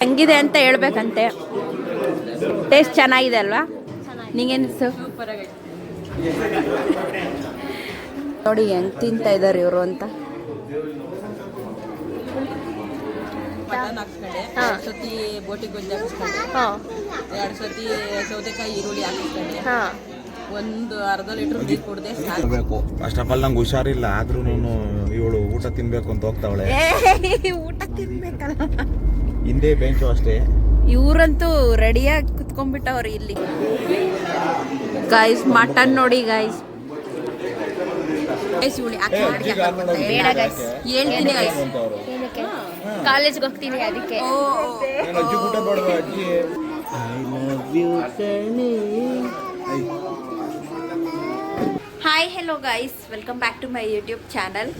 ಹೆಂಗಿದೆ ಅಂತ ಹೇಳ್ಬೇಕಂತೆ. ಟೇಸ್ಟ್ ಚೆನ್ನಾಗಿದೆ ಅಲ್ವಾ? ನಿಂಗೇನಿಸ್ತು ನೋಡಿ ಹೆಂಗ್ ತಿಂತಾ ಇದ್ದಾರೆ ಇವರು ಅಂತ. ಮಟನ್ ಹಾಕ್ಸ್ಕೊಂಡೆ. ಎರಡು ಸತಿ ಬೋಟಿ ಗೊಜ್ಜು ಹಾಕಿಸ್ಕೊಂಡೆ. ಎರಡು ಸತಿ ಸೌತೆಕಾಯಿ ಈರುಳ್ಳಿ ಹಾಕಿಸ್ಕೊಂಡೆ. ಒಂದು ಅರ್ಧ ಲೀಟರ್ ನೀರು ಕುಡ್ದೆ ಸಾಕು. ಫಸ್ಟ್ ಆಫ್ ಆಲ್ ನಂಗೆ ಹುಷಾರಿಲ್ಲ. ಆದ್ರೂ ಇವಳು ಊಟ ತಿನ್ಬೇಕು ಅಂತ ಹೋಗ್ತಾವಳೆ. ಊಟ ತಿನ್ಬೇಕಲ್ಲ. ಹಿಂದೆ ಬೆಂಚು ಅಷ್ಟೇ. ಇವ್ರಂತೂ ರೆಡಿಯಾಗಿ ಕುತ್ಕೊಂಡ್ಬಿಟ್ಟವ್ರು ಇಲ್ಲಿ. ಗೈಸ್ ಮಟನ್ ನೋಡಿ ಗೈಸ್ ಬೇಡ ಗೈಸ್ ಹೇಳ್ತೀನಿ ಗೈಸ್ ಕಾಲೇಜ್ಗೆ ಹೋಗ್ತೀನಿ ಅದಕ್ಕೆ. ಅಜ್ಜಿ ಊಟ ಬೇಡವಾ ಅಜ್ಜಿ? Hi hello guys welcome back to my YouTube channel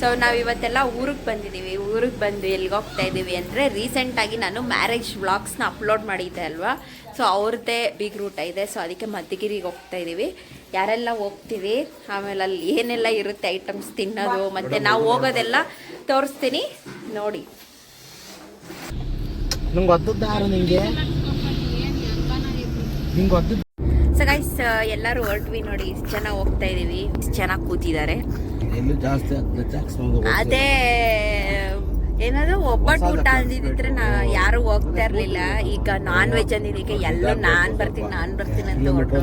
so ನಾವು ಇವತ್ತೆಲ್ಲ ಊರಿಗೆ ಬಂದಿದ್ದೀವಿ ಊರಿಗೆ ಬಂದು ಎಲ್ಲಿಗೆ ಹೋಗ್ತಾ ಇದ್ದೀವಿ ಅಂದರೆ ರೀಸೆಂಟಾಗಿ ನಾನು ಮ್ಯಾರೇಜ್ ವ್ಲಾಗ್ಸ್ನ ಅಪ್ಲೋಡ್ ಮಾಡಿದ್ದೆ ಅಲ್ವಾ? ಸೊ ಅವ್ರದ್ದೇ ಬಿಗ್ ರೂಟ್ ಇದೆ. ಸೊ ಅದಕ್ಕೆ ಮದ್ದಗಿರಿಗೆ ಹೋಗ್ತಾ ಇದ್ದೀವಿ ಯಾರೆಲ್ಲ ಹೋಗ್ತೀವಿ ಆಮೇಲೆ ಅಲ್ಲಿ ಏನೆಲ್ಲ ಇರುತ್ತೆ ಐಟಮ್ಸ್ ತಿನ್ನೋದು ಮತ್ತು ನಾವು ಹೋಗೋದೆಲ್ಲ ತೋರಿಸ್ತೀನಿ. ನೋಡಿ. ನಂಗೆ ಸೊ ಗೈಸ್ ಎಲ್ಲರೂ ಹೊರಟ್ವಿ ನೋಡಿ ಇಷ್ಟು ಜನ ಹೋಗ್ತಾ ಇದೀವಿ. ಇಷ್ಟು ಜನ ಕೂತಿದ್ದಾರೆ. ಅದೇ ಏನಾದ್ರು ಒಬ್ಬಟ್ಟು ಊಟ ಅಂದಿದ್ರೆ ನಾ ಯಾರು ಹೋಗ್ತಾ ಇರ್ಲಿಲ್ಲ. ಈಗ ನಾನ್ ವೆಜ್ ಅಂದಿದ್ದಕ್ಕೆ ಎಲ್ಲ ನಾನ್ ಬರ್ತೀನಿ ನಾನ್ ಬರ್ತೀನಿ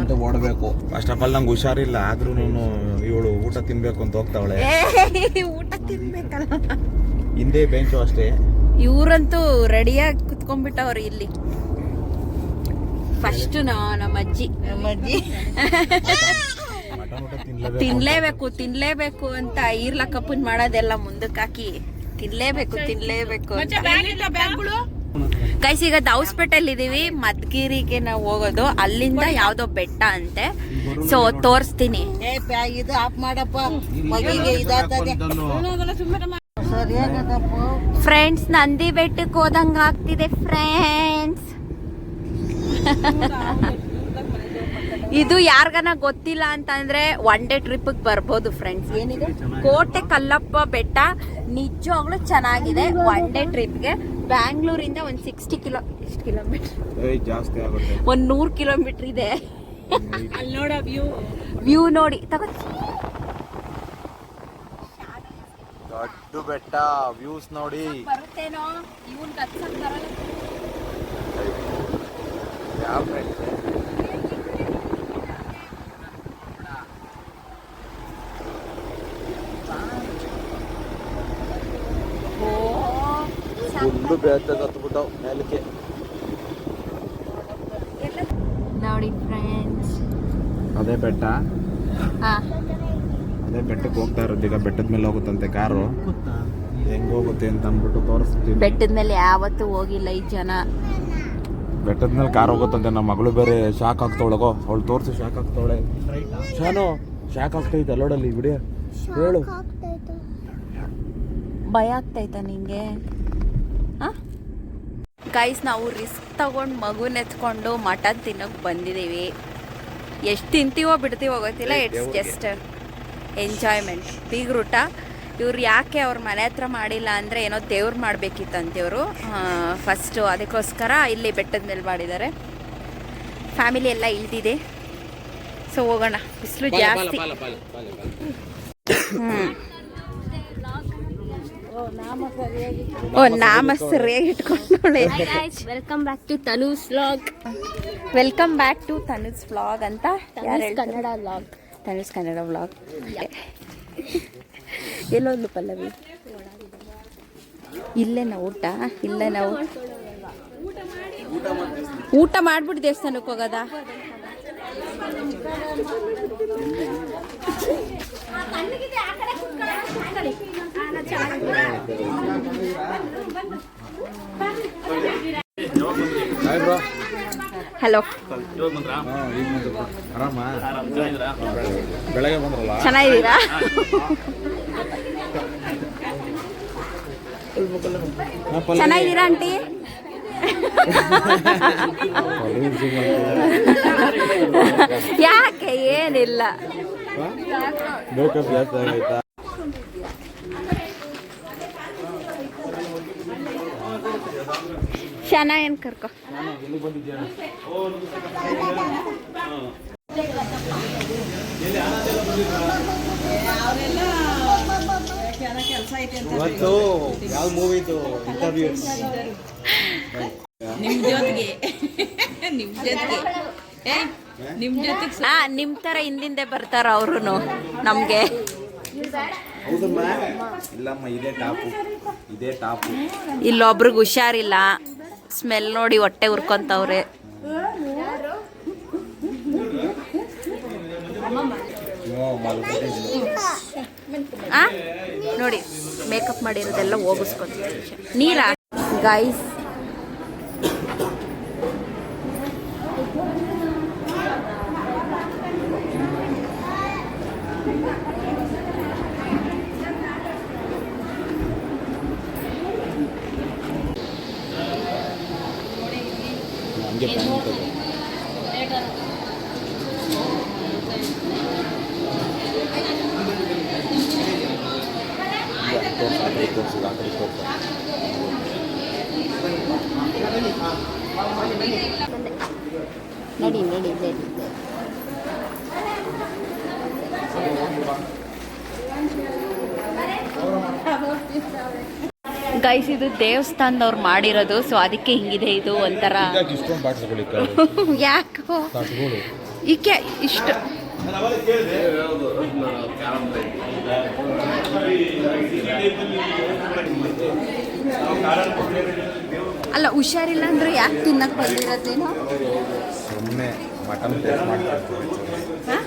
ಅಂತ ಓಡಬೇಕು. ಫಸ್ಟ್ ಆಫ್ ಆಲ್ ನಂಗೆ ಹುಷಾರಿಲ್ಲ. ಆದ್ರೂ ಇವಳು ಊಟ ತಿನ್ಬೇಕು ಅಂತ ಹೋಗ್ತಾವಳೆ. ಊಟ ತಿನ್ಬೇಕಲ್ಲ. ಹಿಂದೆ ಬೆಂಚು ಅಷ್ಟೇ. ಇವ್ರಂತೂ ರೆಡಿಯಾಗಿ ಕುತ್ಕೊಂಡ್ಬಿಟ್ಟವ್ರು ಇಲ್ಲಿ. ಫಸ್ಟ್ ನಮ್ಮ ಅಜ್ಜಿ. ನಮ್ಮ ಅಜ್ಜಿ. ತಿನ್ಲೇಬೇಕು. ತಿನ್ಲೇಬೇಕು ಅಂತ ಈರ್ಲ ಕಪ್ಪನ್ ಮಾಡೋದೆಲ್ಲ ಮುಂದಕ್ಕೆ ಹಾಕಿ ತಿನ್ಲೇಬೇಕು ತಿನ್ಲೇಬೇಕು ಕೈಸ್ ಗೈಸ್ ಈಗ ದೌಸ್ಪೇಟೆಲ್ ಇದೀವಿ. ಮದ್ಗಿರಿಗೆ ನಾವು ಹೋಗೋದು. ಅಲ್ಲಿಂದ ಯಾವ್ದೋ ಬೆಟ್ಟ ಅಂತೆ. ಸೊ ತೋರಿಸ್ತೀನಿ. ಇದು ಆಫ್ ಮಾಡಪ್ಪ. ಮಗಿಗೆ ಇದಾಗ್ತದೆ ಫ್ರೆಂಡ್ಸ್ ನಂದಿ ಬೆಟ್ಟಕ್ಕೆ ಹೋದಂಗ ಆಗ್ತಿದೆ ಫ್ರೆಂಡ್ಸ್ ಇದು ಯಾರ್ಗನ ಗೊತ್ತಿಲ್ಲ ಅಂತಂದ್ರೆ ಒನ್ ಡೇ ಟ್ರಿಪ್ ಬರ್ಬೋದು ಫ್ರೆಂಡ್ಸ್ ಏನಿದೆ? ಕೋಟೆ ಕಲ್ಲಪ್ಪ ಬೆಟ್ಟ ನಿಜವಾಗ್ಲೂ ಚೆನ್ನಾಗಿದೆ ಒನ್ ಡೇ ಟ್ರಿಪ್ಗೆ ಬ್ಯಾಂಗ್ಳೂರಿಂದ ಒಂದ್ ಸಿಕ್ಸ್ಟಿ ಕಿಲೋ ಎಷ್ಟು ಕಿಲೋಮೀಟರ್ ಒಂದ್ ಜಾಸ್ತಿ ಆಗುತ್ತೆ. ಒಂದು ನೂರು ಕಿಲೋಮೀಟರ್ ಇದೆ. ಅಲ್ಲಿ ನೋಡ ವ್ಯೂ ವ್ಯೂ ನೋಡಿ ತಗೋ ದೊಡ್ಡ ಬೆಟ್ಟ ವ್ಯೂಸ್ ನೋಡಿ. ಬರುತ್ತೇನೋ? ಇವನ್ ಕತ್ಸಕ್ ಬರಲ್ಲ. ಹತ್ಬಿಟ್ಟವು ಮೇಲಕ್ಕೆ. ನೋಡಿ ಫ್ರೆಂಡ್ಸ್ ಅದೇ ಬೆಟ್ಟ. ಹಾ. ಅದೇ ಬೆಟ್ಟಕ್ಕೆ ಹೋಗ್ತಾ ಇರೋದು ಈಗ ಬೆಟ್ಟದ ಮೇಲೆ ಹೋಗುತ್ತಂತೆ ಕಾರು. ಹೆಂಗ್ ಹೋಗುತ್ತೆ ಅಂತ ಅಂದ್ಬಿಟ್ಟು ತೋರಿಸ್ತೀವಿ ಬೆಟ್ಟದ ಮೇಲೆ ಯಾವತ್ತೂ ಹೋಗಿಲ್ಲ ಈ ಜನ. ಬೆಟ್ಟದ ಮೇಲೆ ಕಾರ್ ಹೋಗುತ್ತಂತೆ. ನಮ್ಮ ಮಗಳು ಬೇರೆ ಶಾಕ್ ಆಗ್ತವಳಗೋ ಅವಳು ತೋರಿಸಿ ಶಾಕ್ ಆಗ್ತವಳೆ ಶಾನು ಶಾಕ್ ಆಗ್ತೈತೆ ಅಲ್ಲೋಡಲ್ಲಿ ಬಿಡಿ. ಹೇಳು. ಭಯ ಆಗ್ತೈತ ನಿಂಗೆ? ಗೈಸ್ ನಾವು ರಿಸ್ಕ್ ತಗೊಂಡು ಮಗುನ ಎತ್ಕೊಂಡು ಮಟನ್ ತಿನ್ನೋಕೆ ಬಂದಿದ್ದೀವಿ ಎಷ್ಟು ತಿಂತೀವೋ ಬಿಡ್ತೀವೋ ಗೊತ್ತಿಲ್ಲ. ಇಟ್ಸ್ ಜಸ್ಟ್ ಎಂಜಾಯ್ಮೆಂಟ್ ಬೀಗ್ ರೂಟ ಇವ್ರು ಯಾಕೆ ಅವ್ರ ಮನೆ ಹತ್ರ ಮಾಡಿಲ್ಲ ಅಂದರೆ ಏನೋ ದೇವ್ರು ಮಾಡಬೇಕಿತ್ತಂತಿವರು ಫಸ್ಟು ಅದಕ್ಕೋಸ್ಕರ ಇಲ್ಲಿ ಬೆಟ್ಟದ ಮೇಲೆ ಮಾಡಿದ್ದಾರೆ ಫ್ಯಾಮಿಲಿ ಎಲ್ಲ ಇಳ್ದಿದೆ ಸೊ ಹೋಗೋಣ. ಬಿಸಿಲು ಜಾಸ್ತಿ. ಓ ನಾಮ ಸರಿಯಾಗಿ ಇಟ್ಕೊಂಡೋಳೆ welcome back to Tanu's vlog welcome back to Tanuj vlog ಅಂತ ಕನ್ನಡ ವ್ಲಾಗ್ ತನುಸ್ ಕನ್ನಡ ವ್ಲಾಗ್ ಎಲ್ಲೋದ್ಲು ಪಲ್ಲವಿ? ಇಲ್ಲೇನ ಊಟ ಇಲ್ಲೇ ನಾವು. ಊಟ ಮಾಡ್ಬಿಟ್ಟು ದೇವಸ್ಥಾನಕ್ಕೆ ಹೋಗೋದ? ಹಲೋ. ಚೆನ್ನಾಗಿದ್ದೀರಾ? ಚೆನ್ನಾಗಿದ್ದೀರಾ ಆಂಟಿ? ಯಾಕೆ? ಏನಿಲ್ಲ. ಶನ ಏನು ಕರ್ಕೊ? ಇವತ್ತು ಯಾವ ಮೂವಿದು ಇಂಟರ್ವ್ಯೂ ನಿಮ್ ಜೊತೆಗೆ. ನಿಮ್ ಜೊತೆಗೆ. ಏ ನಿಮ್ ಜೊತೆಗೆ ಆ ನಿಮ್ಮ ತರ ಹಿಂದಿಂದೆ ಬರ್ತಾರ ಅವ್ರು ನಮಗೆ. ಹೌದಮ್ಮ. ಇಲ್ಲಮ್ಮ ಇದೇ ಟಾಪು. ಇದೇ ಟಾಪು. ಇಲ್ಲೊಬ್ರಿಗೆ ಹುಷಾರಿಲ್ಲ. ಸ್ಮೆಲ್ ನೋಡಿ ಹೊಟ್ಟೆ ಉರ್ಕೊಂತವ್ರೆ. ನೋಡಿ ಮೇಕಪ್ ಮಾಡಿರೋದೆಲ್ಲ ಹೋಗಿಸ್ಕೊತೀವಿ ನೀರ ಗೈಸ್ ಹಂಗೆ ಬಂದ್ಬಿಟ್ಟದು. ಇದು ಆ ತೋರ್ಸು, ಆ ಕಡೆ ತೋರ್ಸು, ಆ ಕಡೆ ತೋರ್ಸು. ನಡಿ ನಡಿ ನಡಿ ಗೈಸ್ ಇದು ದೇವಸ್ಥಾನದವ್ರು ಮಾಡಿರೋದು ಸೊ ಅದಕ್ಕೆ ಹಿಂಗಿದೆ ಇದು ಒಂಥರ. ಯಾಕೋ? ಈಕೆ ಇಷ್ಟು ಅಲ್ಲ ಹುಷಾರಿಲ್ಲ ಅಂದ್ರೆ ಯಾಕೆ ತಿನ್ನಕ್ ಬಂದಿರತ್ತೇನೋ ಸುಮ್ಮನೆ ಮಟನ್ ಟೇಸ್ಟ್ ಮಾಡ್ತೀನಿ.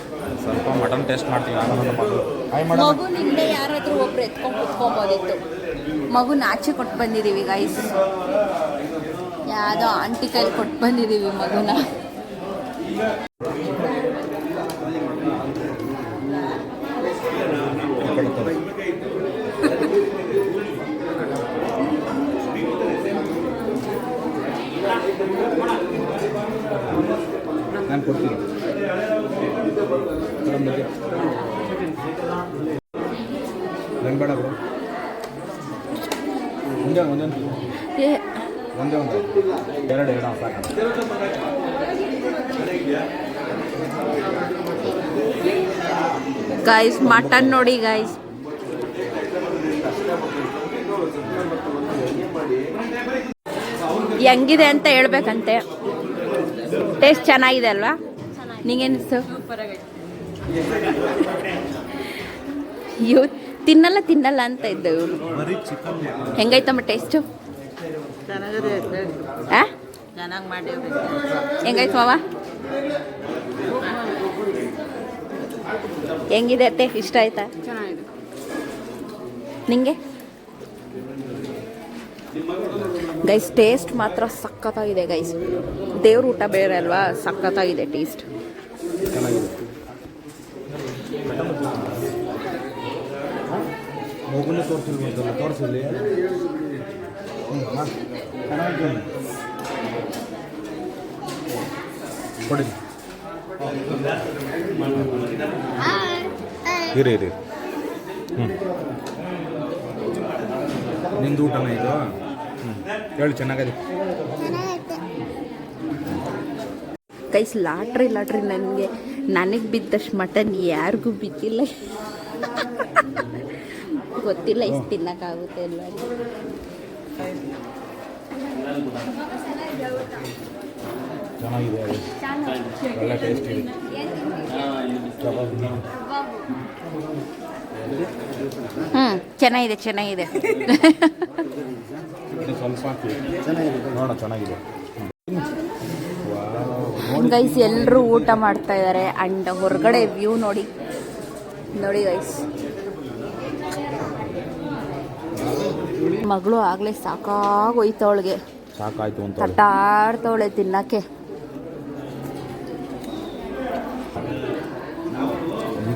ಸ್ವಲ್ಪ ಮಟನ್ ಟೇಸ್ಟ್ ಮೇಡಮ್ ಮಗು ನಿಂದೆ ಯಾರಾದ್ರೂ ಒಬ್ರು ಎತ್ಕೊಂಡು ಕುತ್ಕೊಬೋದಿತ್ತು. ಮಗುನ ಆಚೆ ಕೊಟ್ಟು ಬಂದಿದೀವಿ ಗೈಸ್ ಯಾವುದೋ ಆಂಟಿ ಕೈಲಿ ಕೊಟ್ಟು ಬಂದಿದ್ದೀವಿ ಮಗುನ ನಾನು ಕೊಡ್ತೀನಿ ಮೇಡಮ್ ಬಗ್ಗೆ ನಂಗೆ ಬೇಡ ಬ್ರೋ ಒಂದೇ ಒಂದೊಂದು ಏ ಒಂದೇ ಒಂದು ಎರಡು ಎರಡು ಸಾಕು ಗೈಸ್ ಮಟನ್ ನೋಡಿ ಗೈಸ್ ಹೆಂಗಿದೆ ಅಂತ ಹೇಳ್ಬೇಕಂತೆ. ಟೇಸ್ಟ್ ಚೆನ್ನಾಗಿದೆ ಅಲ್ವಾ? ನಿಂಗೇನಿಸ್ತು ಇವ್ ತಿನ್ನಲ್ಲ ತಿನ್ನಲ್ಲ ಅಂತ ಇದ್ದ ಇವನು ಹೆಂಗೈತಮ್ಮ ಟೇಸ್ಟು ಚೆನ್ನಾಗಿದೆ ಹೆಂಗಿದೆ ಅತ್ತೆ? ಇಷ್ಟ ಆಯ್ತಾ? ಚೆನ್ನಾಗಿದೆ. ನಿಂಗೆ? ಗೈಸ್ ಟೇಸ್ಟ್ ಮಾತ್ರ ಸಖತ್ತಾಗಿದೆ ಗೈಸ್ ದೇವ್ರ ಊಟ ಬೇರೆ ಅಲ್ವಾ? ಸಖತ್ತಾಗಿದೆ ಟೇಸ್ಟ್ ಚೆನ್ನಾಗಿದೆ ಮಗುನ ತೋರಿಸಿಲ್ಲಿ ಹ್ಞೂ ಹಾಂ ಚೆನ್ನಾಗಿದೆ ಕೊಡಿ ಇರಿ ಇರಿ. ಹ್ಞೂ ನಿಂದು ಊಟನ ಇದು? ಹ್ಞೂ ಹೇಳಿ ಚೆನ್ನಾಗಿದೆ. ಕೈಸ್ ಲಾಟ್ರಿ ಲಾಟ್ರಿ ನನಗೆ. ನನಗೆ ಬಿದ್ದಷ್ಟು ಮಟನ್ ಯಾರಿಗೂ ಬಿದ್ದಿಲ್ಲ. ಗೊತ್ತಿಲ್ಲ ಇಷ್ಟು ತಿನ್ನಕ್ಕಾಗುತ್ತೆ ಅಲ್ವಾ? ಚೆನ್ನಾಗಿದೆ ಅದು. ಒಳ್ಳೆ ಟೇಸ್ಟ್ ಇದೆ. ಹ್ಞೂ ಚೆನ್ನಾಗಿದೆ ಚೆನ್ನಾಗಿದೆ. ಸ್ವಲ್ಪ ಚೆನ್ನಾಗಿದೆ. ವಾವ್. ಗೈಸ್ ಎಲ್ಲರೂ ಊಟ ಮಾಡ್ತಾ ಇದ್ದಾರೆ ಅಂಡ್ ಹೊರಗಡೆ ವ್ಯೂ ನೋಡಿ. ನೋಡಿ ಗೈಸ್ ಮಗಳು ಆಗಲೇ ಸಾಕಾಗೋಯ್ತವಳಿಗೆ ಸಾಕಾಯ್ತು ಅಂತ ತಟ್ಟಾಡ್ತವಳೆ ತಿನ್ನಕ್ಕೆ ಈಗ ಸುಮ್ಮನೆ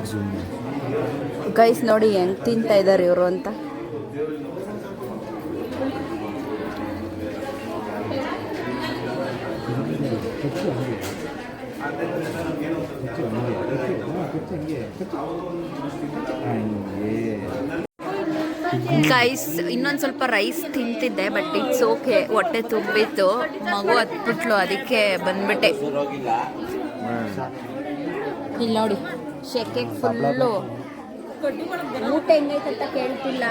ಗೈಸ್ ನೋಡಿ ಹೆಂಗ್ ತಿಂತಾ ಇದಾರೆ ಇವರು ಅಂತ. ಗೈಸ್ ಇನ್ನೊಂದು ಸ್ವಲ್ಪ ರೈಸ್ ತಿಂತಿದ್ದೆ ಬಟ್ ಇಟ್ಸ್ ಓಕೆ ಹೊಟ್ಟೆ ತುಂಬಿತ್ತು. ಮಗು ಹತ್ಬಿಟ್ಲು ಅದಕ್ಕೆ ಬಂದ್ಬಿಟ್ಟೆ. ಇಲ್ಲಿ ನೋಡಿ. ಶೆಕೆ ಫುಲ್ಲು. ಊಟ ಹೆಂಗೈತಂತ ಕೇಳ್ತಿಲ್ಲ.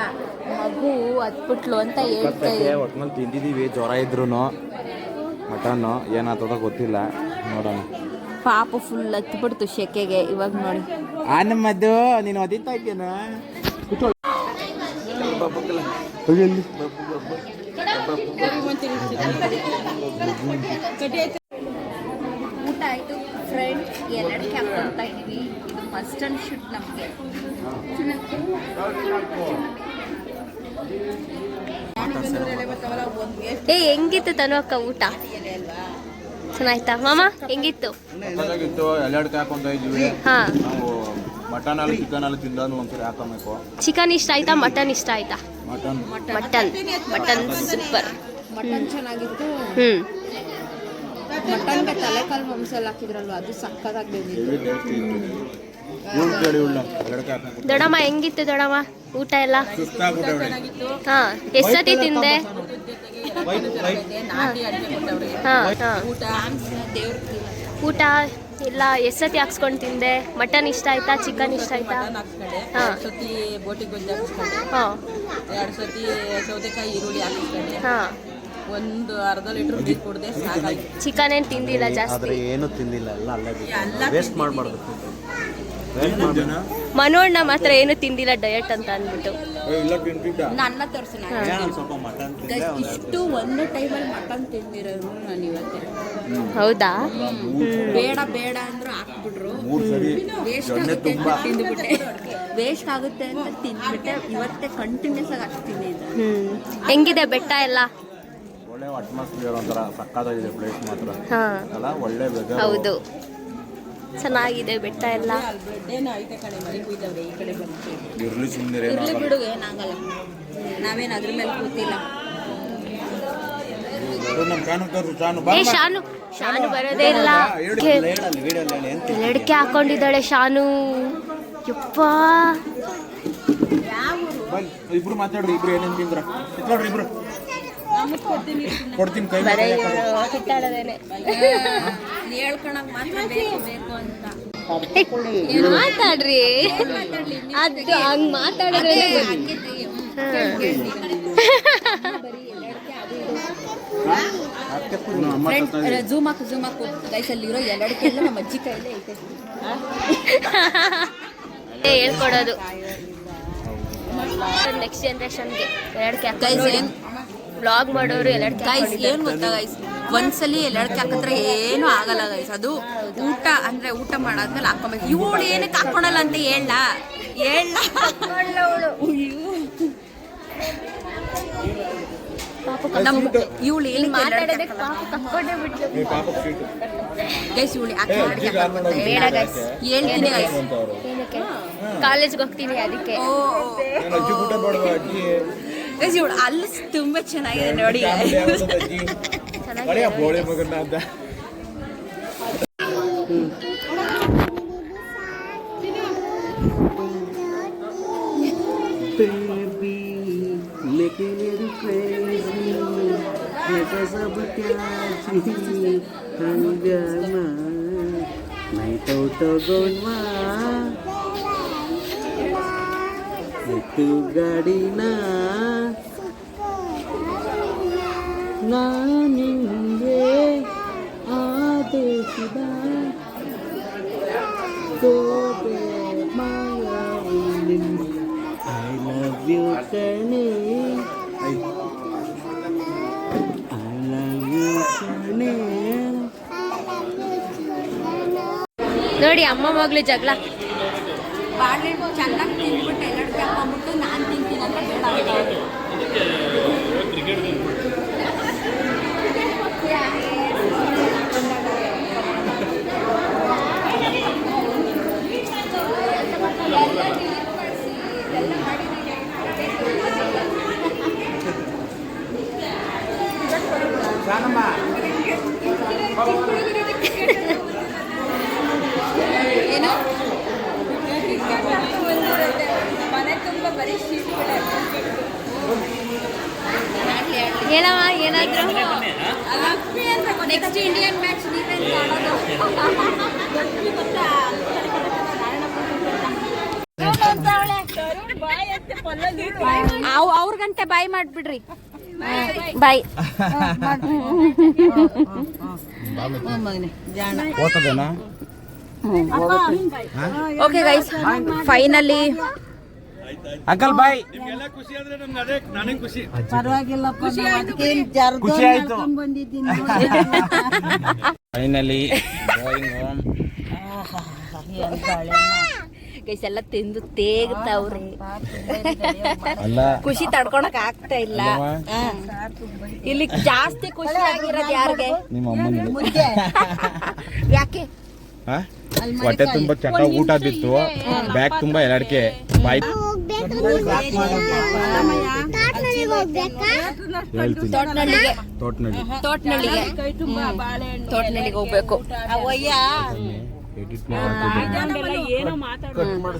ಮಗು ಹತ್ಬಿಟ್ಲು ಅಂತ ಹೇಳ್ತಾ ಇದೆ ಒಟ್ನಲ್ಲಿ ತಿಂದಿದ್ದೀವಿ ಜ್ವರ ಇದ್ರು ಮಟನ್ನು ಏನಾಗ್ತದ ಗೊತ್ತಿಲ್ಲ. ನೋಡೋಣ. ಪಾಪ ಫುಲ್ ಹತ್ಬಿಡ್ತು ಶೆಕೆಗೆ ಇವಾಗ ನೋಡಿ. ಆ ನಮ್ಮದು ನೀನು ಒದಿತಾ ಇದ್ದೇನ ಊಟ ಆಯ್ತು. ಫ್ರೆಂಡ್ ಎಲ್ಲಡಿಕೆ ಹಾಕ್ಕೊಳ್ತಾ ಇದೀವಿ. ಇದು ಮಸ್ಟ್ ಅಂಡ್ ಶುಡ್ ನಮಗೆ. ಏ ಹೆಂಗಿತ್ತು ತನು ಅಕ್ಕ ಊಟ? ಚೆನ್ನಾಯ್ತಾ? ಮಾಮ ಹೆಂಗಿತ್ತು? ಚೆನ್ನಾಗಿತ್ತು. ಎಲ್ಲೆಡ್ಕೆ ಹಾಕೊಂತ ಇದ್ವಿ ಹಾ. ನಾವು ಮಟನ್ ಅಲ್ಲಿ ಚಿಕನ್ ಅಲ್ಲಿ ತಿಂದನು ಒಂದ್ಸರಿ ಹಾಕೋಬೇಕು ಚಿಕನ್ ಇಷ್ಟ ಆಯ್ತಾ ಮಟನ್ ಇಷ್ಟ ಆಯ್ತಾ? Mutton mutton mutton super mutton ಚೆನ್ನಾಗಿತ್ತು. ಹ್ಮ್. ಮಟನ್ಗೆ ತಲೆಕಾಲು ಮಾಂಸಲ್ಲಿ ಹಾಕಿದ್ರಲ್ವ ಅದು ಸಕ್ಕದಾಗಿ ಬಂದಿತ್ತು. ದೊಡಮ್ಮ ಹೆಂಗಿತ್ತು ದೊಡಮ್ಮ ಊಟ ಎಲ್ಲ? ಹಾ ಎಷ್ಟ್ ಸತಿ ತಿಂದೆ? ಹಾ ಹಾ. ಊಟ ಇಲ್ಲ ಎಲ್ಲ ಎಷ್ಟ್ ಸತಿ ಹಾಕ್ಸ್ಕೊಂಡು ತಿಂದೆ? ಮಟನ್ ಇಷ್ಟ ಆಯ್ತಾ ಚಿಕನ್ ಇಷ್ಟ ಆಯ್ತಾ? ಹಾ. ಸತಿ ಬೋಟಿ ಗೊಜ್ಜು ಹಾಕಿಸ್ಕೊಂಡೆ. ಹಾ. ಎರಡು ಸತಿ ಸೌತೆಕಾಯಿ ಈರುಳ್ಳಿ ಹಾಕಿಸ್ಕೊಂಡೆ. ಹಾ. ಒಂದು ಅರ್ಧ ಲೀಟ್ರ್ ನೀರು ಕುಡ್ದೆ ಚಿಕನ್ ಏನು ತಿಂದಿಲ್ಲ ಜಾಸ್ತಿ? ಏನು ತಿಂದಿಲ್ಲ ಎಲ್ಲ ಅಲ್ಲೇ ವೇಸ್ಟ್ ಮಾಡಬಾರ್ದು. ಮನೋಣ್ಣ ಮಾತ್ರ ಏನು ತಿಂದಿಲ್ಲ ಡಯಟ್ ಅಂತ ಅಂದ್ಬಿಟ್ಟು. ನನ್ನ ಎರಡು ಇಷ್ಟು ಒಂದು ಟೈಮಲ್ಲಿ ಮಟನ್ ತಿಂದಿರೋರು ನಾನು ಇವತ್ತೇ. ಹೌದಾ? ಬೇಡ ಬೇಡ ಅಂದ್ರು ಹಾಕ್ಬಿಟ್ರು. ಮೂರು ಸರಿ. ವೇಸ್ಟ್ ಆಗುತ್ತೆ ತಿಂದ್ಬಿಟ್ಟೆ. ವೇಸ್ಟ್ ಆಗುತ್ತೆ ಅಂತ ತಿಂದ್ಬಿಟ್ಟೆ. ಇವತ್ತೇ ಕಂಟಿನ್ಯೂಸ್ ಆಗಿ ಅಷ್ಟು ತಿಂದಿದ್ದು ಹ್ಮ್. ಹೆಂಗಿದೆ ಬೆಟ್ಟ ಎಲ್ಲ? ಒಳ್ಳೆ ಅಟ್ಮಾಸ್ಫಿಯರ್ ಒಂಥರ ಸಕ್ಕತ್ತಾಗಿದೆ ಪ್ಲೇಸ್ ಮಾತ್ರ. ಹಾ. ಅಲ್ಲ ಒಳ್ಳೆ ವೆದರ್ ಹೌದು. ಚೆನ್ನಾಗಿದೆ ಬೆಟ್ಟ ಎಲ್ಲ ಇರ್ಲಿ ಬಿಡು ಏನಾಗಲ್ಲ ನಾವೇನು ಅದ್ರ ಮೇಲೆ ಕೂತಿಲ್ಲ. ಏ ಶಾನು ಶಾನು ಬರೋದೇ ಇಲ್ಲ. ಎಲ್ಲಡಿಕೆ ಹಾಕೊಂಡಿದ್ದಾಳೆ ಶಾನು. ಯಪ್ಪ. ಇಬ್ರು ಮಾತಾಡ್ರಿ ಇಬ್ರು ಏನೇನು ತಿಂದ್ರ? ಇಟ್ಕೊಳ್ರಿ ಇಬ್ರು. ಕೊಡ್ತೀನಿ. ಕೊಡ್ತೀನಿ ಕೈ ಬರೇ ಮುಗ್ದು ಕಿತ್ತಾಡದೇನೆ ಹೇಳ್ಕೊಳಕ್ ಮಾತ್ರ ಬೇಕು ಬೇಕು ಅಂತ. ಮಾತಾಡ್ರಿ. ಅದು ಹಂಗ್ ಮಾತಾಡಿದ್ರೆ ಜೂಮ್ ಹಾಕು ಜೂಮ್ ಹಾಕು. ಗೈಸಲ್ಲಿ ಇರೋ ಎಲ್ಲಡಿಕೆಲ್ಲ ನಮ್ಮ ಅಜ್ಜಿ ಕೈಲೇ ಐತೆ. ಹೇಳ್ಕೊಡೋದು ನೆಕ್ಸ್ಟ್ ಜನ್ರೇಷನ್ಗೆ ಎರಡಕ್ಕೆ ಗೈಸ್ ಏನ್ ಬ್ಲಾಗ್ ಮಾಡೋರು ಎಲ್ಲಡಿಕೆ ಗೈಸ್ ಏನು ಗೊತ್ತಾ ಗೈಸ್ ಒಂದ್ಸಲಿ ಎಲ್ಲಡಕ್ಕೆ ಹಾಕಿದ್ರೆ ಏನು ಆಗಲ್ಲ ಗೈಸ್ ಅದು ಊಟ ಅಂದ್ರೆ ಊಟ ಮಾಡಾದ್ಮೇಲೆ ಹಾಕೊಬೇಕು. ಇವಳು ಏನಕ್ಕೆ ಹಾಕೊಳಲ್ಲ ಅಂತ ಹೇಳ? ಹೇಳ. ಇವಳು ಏನು ಗೈಸ್ ಇವಳು ಯಾಕೆ. ಬೇಡ ಗೈಸ್ ಹೇಳ್ತೀನಿ ಗೈಸ್ ಕಾಲೇಜ್ಗೆ ಹೋಗ್ತೀನಿ ಅದಕ್ಕೆ. ಓ ಏನು ಅಜ್ಜಿ ಊಟ ಬೇಡವಾ ಅಜ್ಜಿ ಗೈಸ್ ಇವಳು ಅಲ್ಲಿ ತುಂಬಾ ಚೆನ್ನಾಗಿದೆ ನೋಡಿ ಫ್ಯಾಮಿಲಿ ಯಾವ್ದು ಅಜ್ಜಿ itu gadina ನಾನಿಂಗೆ ಆದೇಶಿದ ಕೋಪೆ ಮಾಯವಿಲ್ಲ ಐ ಲವ್ ಯು ಕಣೆ ಐ ಲವ್ ಯು ಕಣೆ ನೋಡಿ ಅಮ್ಮ ಮಗಳು ಜಗಳ ಬಾಳೆ ಅವ್ ಗಂಟೆ bye ಮಾಡ್ಬಿಡ್ರಿ. Bye. Okay guys finally uncle bye. ಪರವಾಗಿಲ್ಲಪ್ಪ ಖುಷಿ ಆಯ್ತು. ಫೈನಲಿ ಗೋಯಿಂಗ್ ಹೋಮ್ ಗೈಸ್ ಎಲ್ಲ ತಿಂದು ತೇಗ್ತಾವ್ರಿ. ಅಲ್ಲ. ಖುಷಿ ತಡ್ಕೊಳಕ್ ಆಗ್ತಾ ಇಲ್ಲ. ಇಲ್ಲಿ ಜಾಸ್ತಿ ಖುಷಿ ಆಗಿರೋದು ಯಾರಿಗೆ? ನಿಮ್ಮ ಅಮ್ಮನಿಗೆ ಯಾಕೆ? ಹಾ? ಹೊಟ್ಟೆ ತುಂಬಾ ಚಟ ಊಟ ಬಿತ್ತು. ಬ್ಯಾಗ್ ತುಂಬಾ ಎರಡಕ್ಕೆ ಬಾಯ್. ತೋಟ್ನಳ್ಳಿಗೆ ತೋಟ್ನಳ್ಳಿಗೆ. ತೋಟ್ನಳ್ಳಿಗೆ. ಹೋಗ್ಬೇಕು. ಎಡಿಟ್ ಮಾಡಿ.